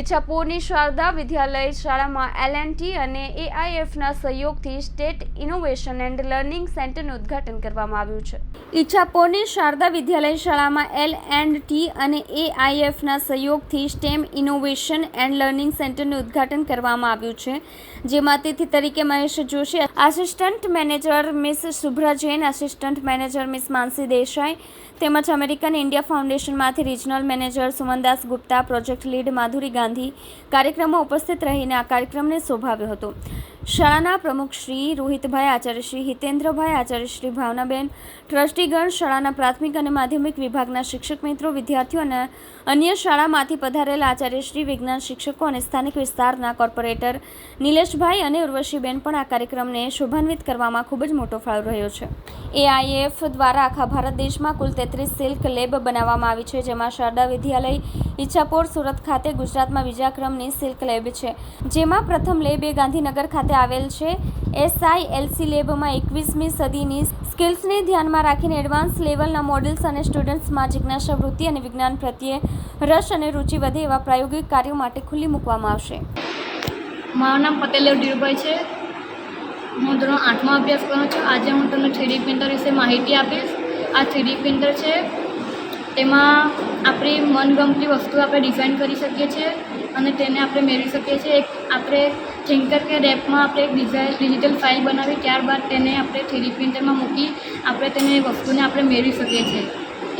ઈચ્છાપુરની શારદા વિદ્યાલય શાળામાં એલએનટી અને એઆઈએફના સહયોગથી સ્ટેટ ઇનોવેશન એન્ડ લર્નિંગ સેન્ટરનું ઉદ્ઘાટન કરવામાં આવ્યું છે. ઈચ્છાપુરની શારદા વિદ્યાલય શાળામાં એલ એન્ડ ટી અને એઆઈએફના સહયોગથી સ્ટેમ ઇનોવેશન એન્ડ લર્નિંગ સેન્ટરનું ઉદ્ઘાટન કરવામાં આવ્યું છે, જેમાં અતિથિ તરીકે Mahesh Joshi, assistant manager miss Shubhra Jain, assistant manager miss Mansi Desai તેમજ American India ફાઉન્ડેશનમાંથી regional manager Sumandas Gupta, project lead Madhuri Gandhi કાર્યક્રમમાં ઉપસ્થિત રહીને આ કાર્યક્રમને શોભાવ્યો હતો. શાળાના પ્રમુખ શ્રી રોહિતભાઈ આચાર્ય, શ્રી હિતેન્દ્રભાઈ આચાર્ય, શ્રી ભાવનાબેન, ટ્રસ્ટીગણ શાળાના પ્રાથમિક અને માધ્યમિક વિભાગના શિક્ષક મિત્રો, વિદ્યાર્થીઓ અને અન્ય શાળામાંથી પધારેલા આચાર્ય શ્રી વિજ્ઞાન શિક્ષકો અને સ્થાનિક વિસ્તારના કોર્પોરેટર નિલેશભાઈ અને ઉર્વશીબેન પણ આ કાર્યક્રમને શોભાન્વિત કરવામાં ખૂબ જ મોટો ફાળો રહ્યો છે. એઆઈએફ દ્વારા આખા ભારત દેશમાં કુલ તેત્રીસ સિલ્ક લેબ બનાવવામાં આવી છે, જેમાં શારદા વિદ્યાલય, ઈચ્છાપોર સુરત ખાતે ગુજરાતમાં બીજા ક્રમની સિલ્ક લેબ છે, જેમાં પ્રથમ લેબ એ ગાંધીનગર ખાતે આવેલ છે. એસઆઈ એલસી લેબમાં એકવીસમી સદીની સ્કિલ્સને ધ્યાનમાં રાખીને એડવાન્સ લેવલના મોડલ્સ અને સ્ટુડન્ટ્સમાં જિજ્ઞાસા, વૃત્તિ અને વિજ્ઞાન પ્રત્યે રસ અને રુચિ વધે એવા પ્રાયોગિક કાર્યો માટે ખુલ્લી મૂકવામાં આવશે. મારું નામ પટેલ ધીરુભાઈ છે. હું ધોરણ આઠમાં અભ્યાસ કરું છું. આજે હું તમને થ્રીડી પ્રિન્ટર વિશે માહિતી આપીશ. આ થ્રીડી પ્રિન્ટર છે. તેમાં આપણી મનગમતી વસ્તુ આપણે ડિઝાઇન કરી શકીએ છીએ અને તેને આપણે મેળવી શકીએ છીએ. એક આપણે થિંકર કે રેપમાં આપણે એક ડિઝાઇન ડિજિટલ ફાઇલ બનાવી, ત્યારબાદ તેને આપણે થ્રીડી પ્રિન્ટરમાં મૂકી આપણે તેને વસ્તુને આપણે મેળવી શકીએ છીએ.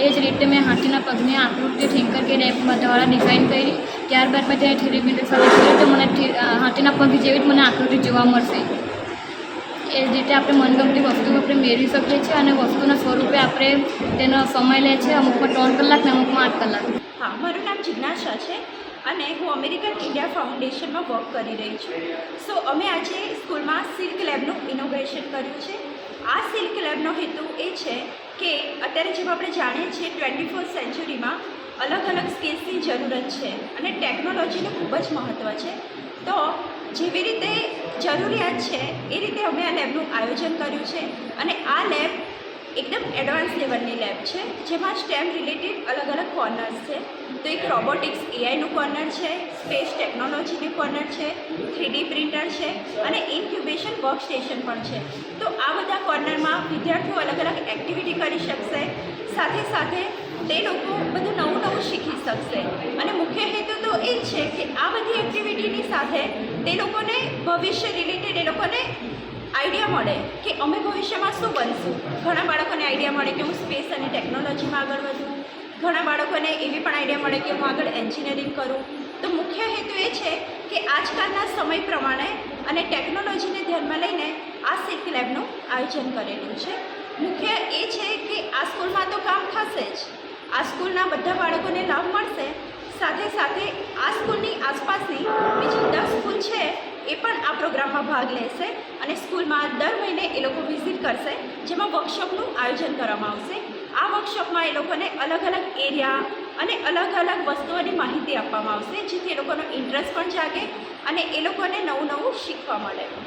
એ જ રીતે મેં હાથીના પગની આકૃતિ થિંકર કે રેપ દ્વારા ડિઝાઇન કરી. ત્યારબાદ મેં તેને થ્રીડી પ્રિન્ટર સાથે તો મને હાથીના પગ જેવી જ મને આકૃતિ જોવા મળશે. એ રીતે આપણે મનગમતી વસ્તુ આપણે મેળવી શકીએ છીએ અને વસ્તુના સ્વરૂપે આપણે તેનો સમય લે છે. અમુકમાં ત્રણ કલાક ને અમુકમાં આઠ કલાક. હા, મારું નામ જિજ્ઞાસા છે અને હું અમેરિકન ઇન્ડિયા ફાઉન્ડેશનમાં વર્ક કરી રહી છું. સો અમે આજે સ્કૂલમાં સિલ્ક લેબનું ઇનોગ્રેશન કર્યું છે. આ સિલ્ક લેબનો હેતુ એ છે કે અત્યારે જેમ આપણે જાણીએ છીએ ટ્વેન્ટી ફોર સેન્ચુરીમાં અલગ અલગ સ્કિલ્સની જરૂરત છે અને ટેકનોલોજીનું ખૂબ જ મહત્ત્વ છે. તો જેવી રીતે જરૂરિયાત છે, એ રીતે અમે આ લેબનું આયોજન કર્યું છે. અને આ લેબ એકદમ એડવાન્સ લેવલની લેબ છે, જેમાં સ્ટેમ રિલેટેડ અલગ અલગ કોર્નર્સ છે. તો એક રોબોટિક્સ એઆઈનું કોર્નર છે, સ્પેસ ટેકનોલોજીનું કોર્નર છે, થ્રીડી પ્રિન્ટર છે અને ઇન્ક્યુબેશન વર્ક સ્ટેશન પણ છે. તો આ બધા કોર્નરમાં વિદ્યાર્થીઓ અલગ અલગ એક્ટિવિટી કરી શકશે. સાથે સાથે તે લોકો બધું નવું નવું શીખી શકશે. અને મુખ્ય હેતુ તો એ છે કે આ બધી એક્ટિવિટીની સાથે તે લોકોને ભવિષ્ય રિલેટેડ એ લોકોને આઈડિયા મળે કે અમે ભવિષ્યમાં શું બનશું. ઘણા બાળકોને આઈડિયા મળે કે હું સ્પેસ અને ટેકનોલોજીમાં આગળ વધું. ઘણા બાળકોને એવી પણ આઈડિયા મળે કે હું આગળ એન્જિનિયરિંગ કરું. તો મુખ્ય હેતુ એ છે કે આજકાલના સમય પ્રમાણે અને ટેકનોલોજીને ધ્યાનમાં લઈને આ સિલ્ક લેબનું આયોજન કરેલું છે. મુખ્ય એ છે કે આ સ્કૂલમાં તો કામ થશે જ. આ સ્કૂલના બધા બાળકોને લાભ મળશે. સાથે સાથે આ સ્કૂલની આસપાસની બીજી દસ સ્કૂલ છે એ પણ આ પ્રોગ્રામમાં ભાગ લેશે અને સ્કૂલમાં દર મહિને એ લોકો વિઝિટ કરશે, જેમાં વર્કશોપનું આયોજન કરવામાં આવશે. આ વર્કશોપમાં એ લોકોને અલગ અલગ એરિયા અને અલગ અલગ વસ્તુઓની માહિતી આપવામાં આવશે, જેથી એ લોકોનો ઇન્ટરેસ્ટ પણ જાગે અને એ લોકોને નવું નવું શીખવા મળે.